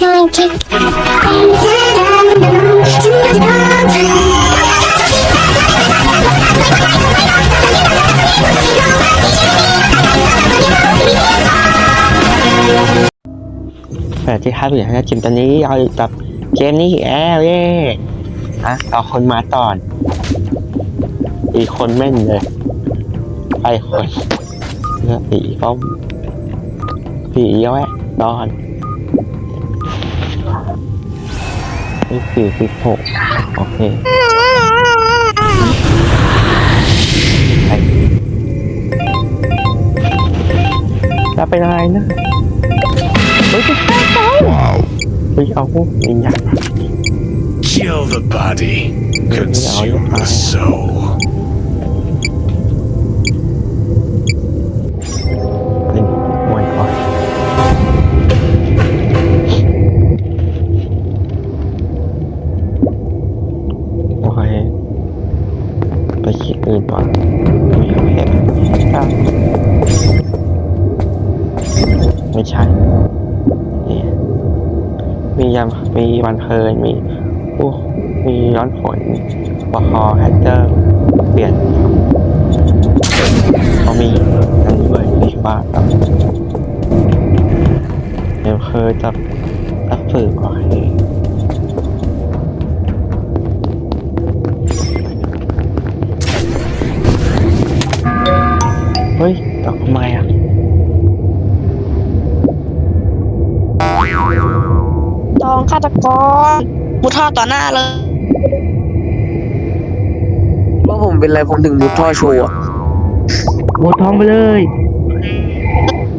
can't keep inside สวัสดีครับอยู่ในจิมตอนนี้เราอยู่กับเกมนี้แอลเย่อะเอาคนมาตอน อีกคนแม่นเลย ไปคนเลือกสีป้อมสีเยอะแยะตอน นี่สี่สิบหกโอเคไปจะเป็นอะไรนะเฮ้ยจะแค่เขาเฮ้ยเอาวิญญาง Kill the body, consume the soul. คิดอื่นก่อนมีเพชรครับไม่ใช่มียามมีวันเพลินมีโอ้มีย้อนผลบอคอแฮตเตอร์ เปลี่ยนเขามีนั่นด้วยมีบ้าครับเดี๋ยวเคยจับนักสืบโอเเฮ้ยตอบทำไมอะตองฆาตกรมุดท่อต่อหน้าเลย ว่าผมเป็นอะไรผมถึงมุดท่อโชว์อะโบท้องไปเลย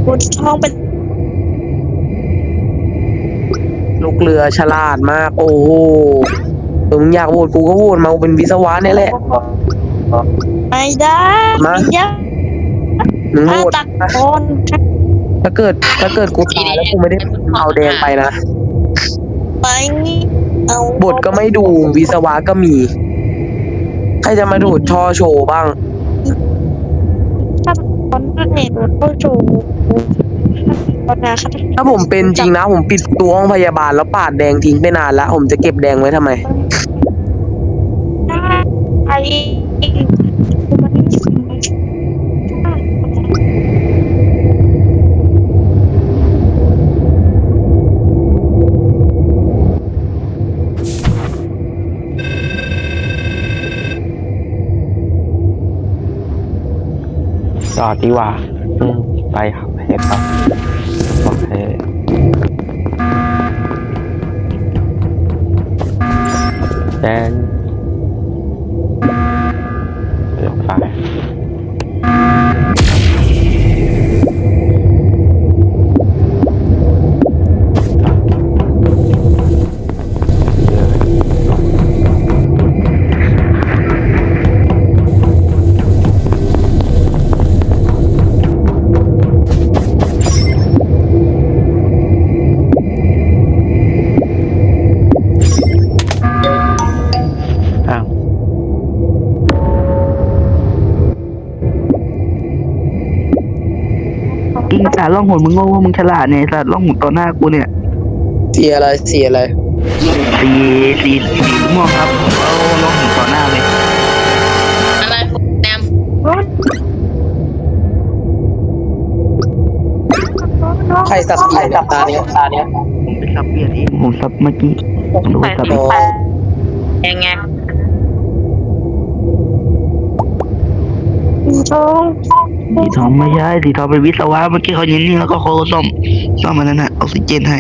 มุดท่องเป็นลูกเรือฉลาดมาก โอ้โหเออมึงอยากโหวตกูก็โหวตมากูเป็นวิศวะเนี่ยแหละ ไม่ได้มา ไม่ได้มึง โหฆาวตตกรถ้าเกิด ถ้าเกิดกูตายแล้วกูไม่ได้เอาแดงไปนะไปเอาบทก็ไม่ดูวิศวะก็มี ใครจะมาดูดท่อโชว์บ้าง ฆาตกรนั่นเองมุดท่อจูฆาตกรนะฆาตกรถ้าผมเป็นจริงนะ ผมปิดตัวห้องพยาบาลแล้วปาดแดงทิ้งไปนานแล้ว ผมจะเก็บแดงไว้ทำไมไอ้มัน จอดดีกว่า ไปครับเห็นครับ หนมึงโง่ว่ามึงฉลาดเนี่ยไอ้สัตว์ล่องหนต่อหน้ากูเนี่ยเสียอะไรเสียอะไรสีสีสีม่วงครับเอาล่องหนต่อหน้าเลยอะไรแนมใครสับใครสับตาเนี้ยตาเนี้ยผมไปซับเปลี่ยนเองผมซับเมื่อกี้ผมรู้ว่าซับอ๋อยังไงทอง สีทองไม่ใช่สีทองเป็นวิศวะเมื่อกี้เขายิงนี่แล้วก็เขาซ่อมซ่อมมันนั่นน่ะออกซิเจนให้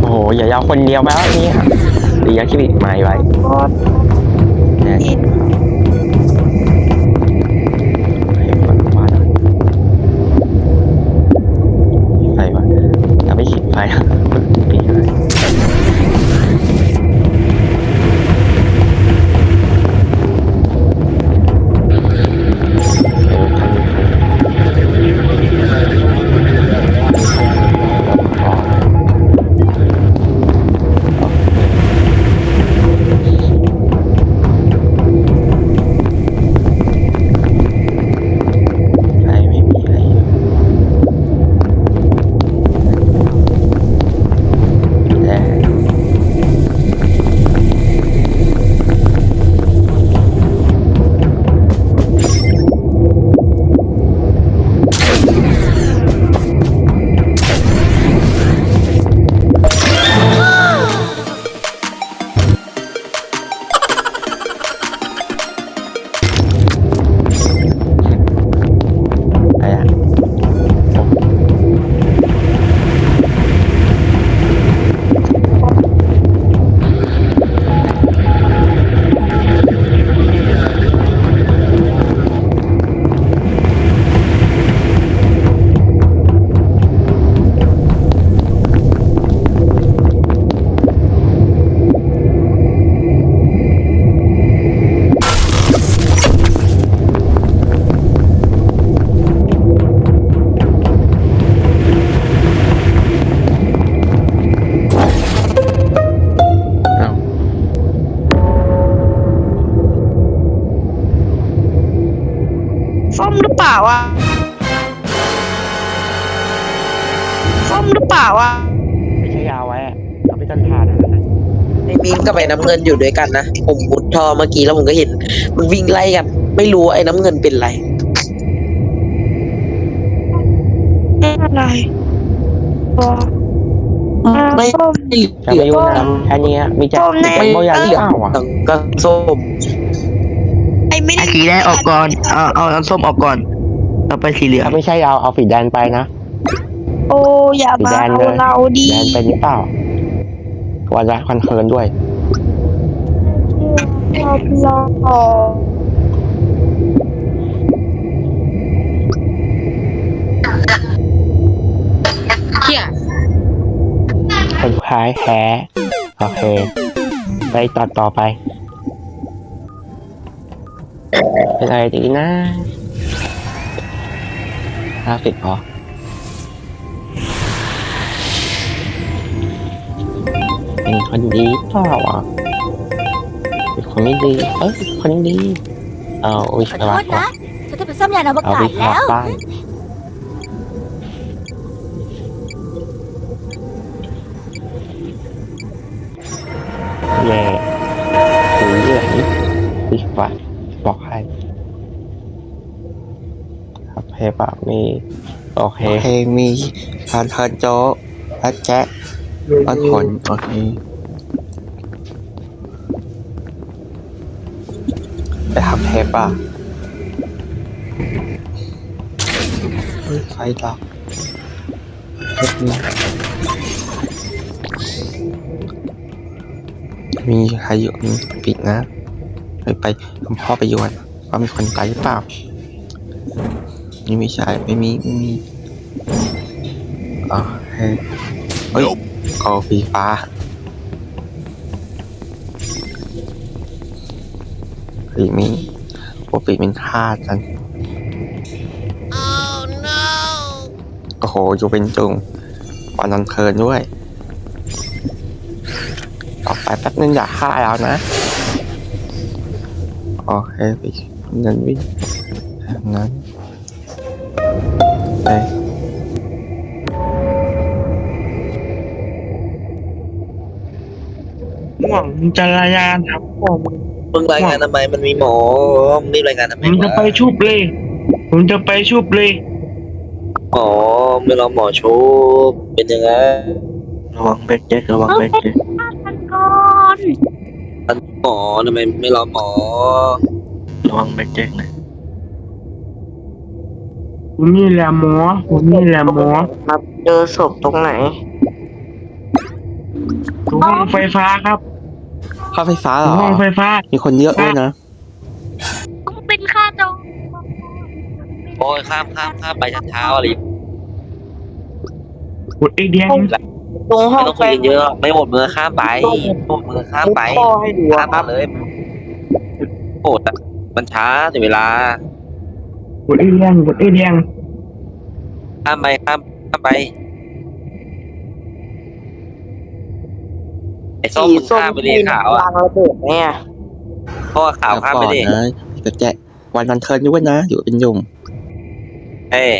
โอ้โหอย่าเอาคนเดียวไปแล้วนี่ยดียังคิดอีกไม่ไว้ มหรือเปล่าวะไม่ใช่ยาวไว้อะเอาไปต้นทานนั่นนะไอ้มินกับไอ้น้ำเงินอยู่ด้วยกันนะ ผมมุดท่อเมื่อกี้แล้วผมก็เห็น มันวิ่งไล่กัน ไม่รู้ว่าไอ้น้ำเงินเป็นไรไม่อะไรอ๋อไม่ส้ม จะไม่ยุ่งนะแค่นี้มีแต่ส้มแน่เป็นโบยาหรือเปล่าอะ ก็ส้มไอ้ไม่ไอ้ได้สีแดงออกก่อน เอาเอาน้ำส้มออกก่อน ต่อไปสีเหลืองถ้าไม่ใช่ยาวเอาสีแดงไปนะ โอ้อย่ามาสีแดงเอาเลยเราดีแดงเป็นหรือเปล่าวันละคอนเคิร์นด้วยเรารอคนสุดท้ายแพ้โอเค ไปตัดต่อไป เป็นอะไรดีนะห้าสิบพอ เป็นคนดีเปล่าอะเป็นคนไม่ดีเอ้ยเป็นคนดีเอาวิขอศโทวะษนะฉันจะไปซ่อมยานอวเอากาศวิศแล้วะบ้านเย่หูเหลืองวิศวะบอกให้ครับเพย์ปากมีโอเค โอเคมีทานเทิร์นโจ๊กและแจ๊ะ ปันผลโอเคไปทำเทปอะเฮ้ยไฟดับเทปนี้มีใครอยู่อืมปิดนะ ไปไปคุณพ่อไปยวนว่ามีคนตายหรือเปล่านี่ไม่ใช่ไม่มีไม่มีอ๋อเฮ้ย เฮ้ยเอาฟีฟ้า ปีมีโอ้ปีเป็นทาสกันโอ้โหอยู่เป็นจุงวันนันเทิร์นด้วย ต่อไปแป๊บนึงอย่าฆ่าแล้วนะ โอเคไปเงินวิ่งแบบนั้นไป หวังจะรายงานครับผมมึงรายงานทำไมมันมีหมอมึงรีบรายงานทำไมผมจะไปวะชุบเลยผมจะไปชุบเลยหมอไม่รอหมอชุบเป็นยังไงระวังแบกแจ็คระวังแบกแจ็คกันก่อนหมอทำไมไม่รอหมอระวังแบกแจ็คนะผมนี่แหละหมอผมนี่แหละหมอครับเจอศพตรงไหนอยู่ห้องไฟฟ้าครับ เข้าไฟฟ้าอเหรยู่อห้องไฟฟ้า มีคนเยอะด้วยนะต้องเป็นค่าจองโอ้ยข้ามข้ามข้ามไปช้าๆอะไรกดไอเดียนตรงห้องไม่ต้องคุยกันเยอะไม่หมดมือข้ามไปหมดมือข้ามไปข้ามมาเลยโหดอะมันช้าเสียเวลากดไอเดียนกดไอเดียนข้ามไปข้ามข้ามไป ส้มมึงข้ามไปเลยขาวอะระเบิดเนี่ยเพราะว่าขาวข้ามไปก่อนดินะแต่แจกวันนันเทิร์นด้วยนะ อยู่เป็นยุมเอ้ย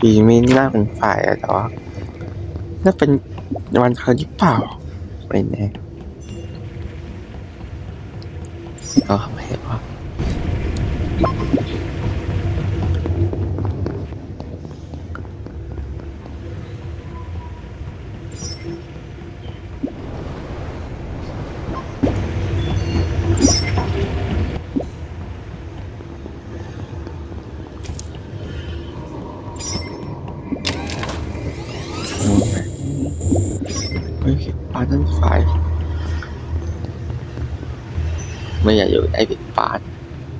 ปีมีหน้าเป็นฝ่ายอะแต่ว่า น่าเป็นวันเทิร์นหรือเปล่าไม่แน่ก็ไม่เห็นว่า ปานั่นฝ่ายไม่อยากอยู่ไอ้ปิดปาด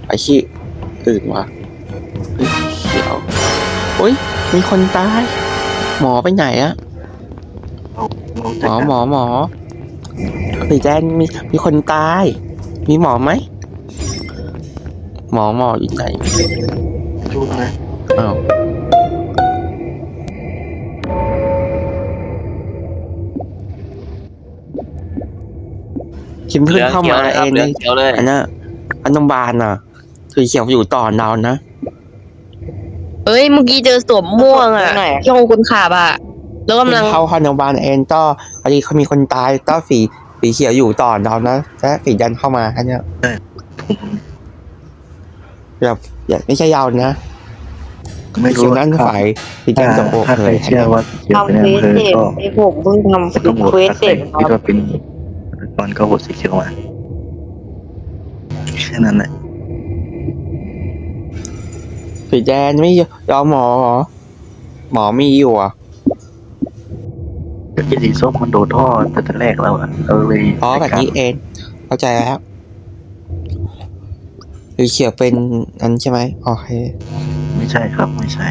ไปขี้อื่นวะเฮ้ยเขียวเฮ้ย มีคนตาย หมอไปไหนอะหมอหมอหมอสีแดงมีมีคนตาย มีหมอไหม หมอหมออยู่ไหนชุบนะอ้าว จิมเพิ่งเข้ามาเองเลืในองเขียวเลยอันน่ะอันนบาลน่ะคือเขียวอยู่ต่อเรานะเอ้ยเมื่อกี้เจอสวมม่วงอะที่องคนขับอะแล้วกำลังเข้าคอนโดบาลเองก็พอดีเขามีคนตายก็สีสีเขียวอยู่ต่อเรานะและสีแดงเข้ามาแค่เนี้ยแบบอย่าไม่ใช่ยาวนะไม่สีรู้เขียนั่นฝ่ายสีแดงจะโอกถ้าใคเลยเชื่อว่าทำเควสเสร็จก็ไอ้ผมเพิ่งทำต้อหวตเควสเสร็จครับว่าเป็นต อนก็โหวตสีเขียวมาแค่นั้นแหละสีแดงไม่ยอมหมอเหรอหมอมีอยู่อะก็ที่สีส้มมันโดดท่อแต่แต่แรกเราอะเราเลยอ๋อแบบนี้เองเข้าใจแล้วสีเขียวเป็นอันใช่ไหมโอเค ไม่ใช่ครับไม่ใช่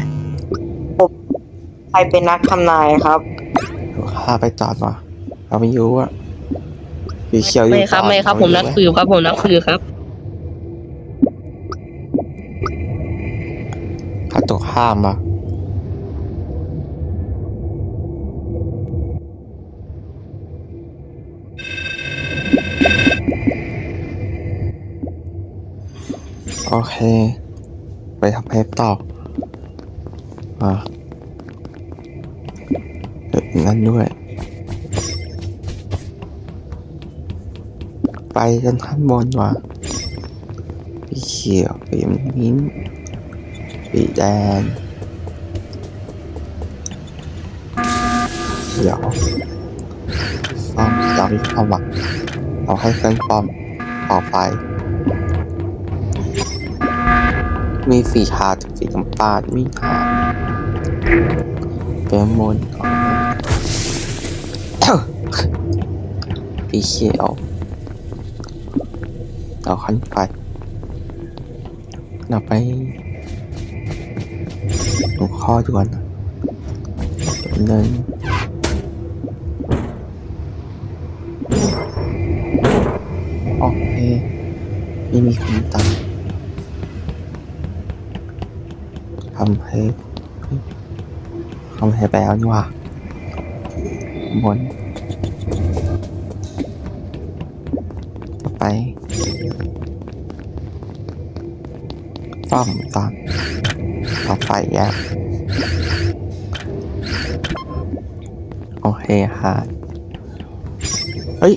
ใครเป็นนักทำนายครับเดี๋ยวข้าไปจอดว่ะเราไม่รู้อะ สีเขียวอยู่ไม่ครับต่อไม่ครับ ผมนักเาสืบครับผมนักสืบครับข้าตกข้ามอะโอเค ไปทำเพจต่ออ่าเดี๋ยวนั่นด้วย ไปกันข้างบนว่ะสีเขียวสีมิ้นสีแดงเขียวส้มเรามีความหวังเราให้เส้นปอมต่อไป มีสีขาวกับสีน้ำตาลมีขาวเป็นมนต์สีเขียว เราคันไปเราไปหลวข้อด่วนนะเดินโอเคไม่มีคนตามทำให้ทำให้ไปแล้วนี่ว่าบน ไปซ่อมตามต่อไปแยกโอเคค่ะเฮ้ย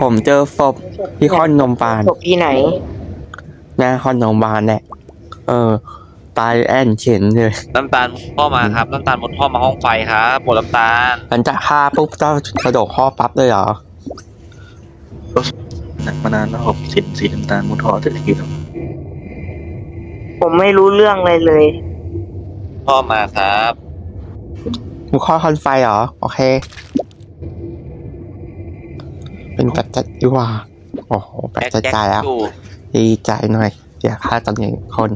ผมเจอศพที่คอนนมปาน ศพที่ไหน หน้าคอนนมปานเนี่ยเออ ตายแอนเข็นเลยน้ำตาลมุดท่อมาครับน้ำตาลมุดท่อมาห้องไฟครับหมดน้ำตาลหลังจากฆ่าปุ๊บก็กระโดดข้อปั๊บเลยเหรอหนักมานานแล้วครับสีสีน้ำตาลมุทอแต่ละทีแล้วผมไม่รู้เรื่องเลยเลยท่อมาครับมุข้อคอนไฟเหรอ โอเค เป็นแบบจัดดีกว่าโอ้โหแบบจัดใจแล้ว อยู่ ดีใจหน่อยเสียค่าตอนนี้คน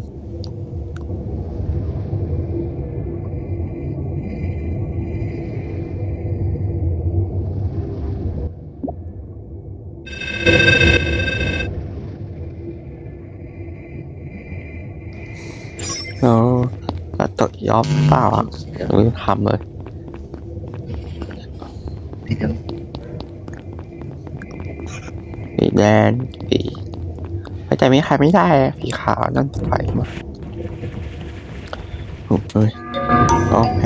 เออก็ตดยอบเปล่าอะหรือทำเลยที่ยังสีแดงสี ไม่ใจไม่ใครไม่ได้อะสีขาวนั่นไฟมาถูกเลยโอเค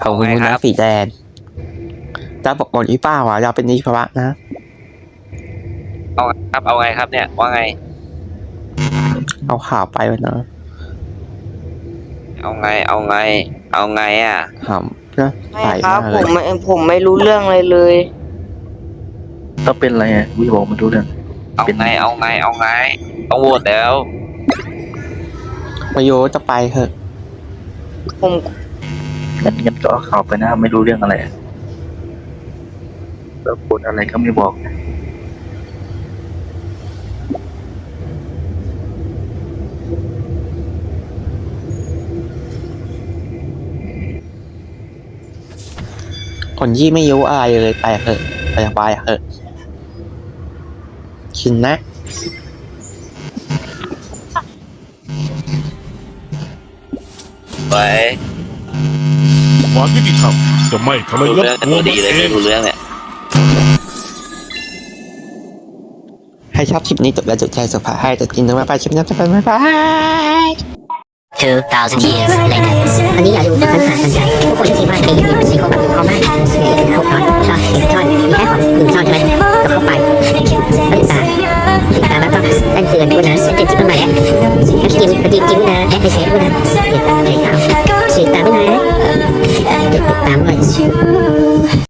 ขอบคุณนะสีแดงจะบอกบนอีป้าวะเราเป็นนิพระนะ เอาไงครับเอาไงครับเนี่ย ว่าไง เอาข่าวไปวะนะเอาไง เอาไง เอาไงอะหำ นะไม่ใส่ครับมากผเลยมไม่ผมไม่รู้เรื่องเลยเลยถ้าเป็นอะไรอะวิบอกมาดูเรื่องเอาไงเอาไงเอาไงต้องโหวตแล้วมาโยจะไปเถอะ ผมงั้นงั้นก็เอาข่าวไปนะไม่รู้เรื่องอะไรอะแล้วพูดอะไรก็ไม่บอก คนที่ไม่รู้อะไรเลยไปเถอะไปไปเถอะชินนะไปความยุติธรรมจะไม่ทรรู้ยศเรื่องกันตัวดีเลยไม่รู้เรื่องเนี่ยให้ชอบคลิปนี้จบแล้วจุดใจสุภาให้แต่กินถึงมาไปคลิปหน้าจะไปบ๊ายบาย 2,000 years later อันนี้อย่าดูปัญหาสนใจทุกคนคิดว่าเคยอยู่ในโคแบบเขามากหกตอนชอบหนึ่งช่อนมีแค่ของหนึ่งช่อนใช่ไหมก็เข้าไปติดตามติดตามแล้วก็แจ้งเตือนด้วยนะแจ้งเตือนจิ๊บใหม่แอปแอปจิ้มจิ้มจิ้มนะแอปไปเซฟด้วยนะเดี๋ยวใส่ตามติดตามด้วยนะติดตามด้วย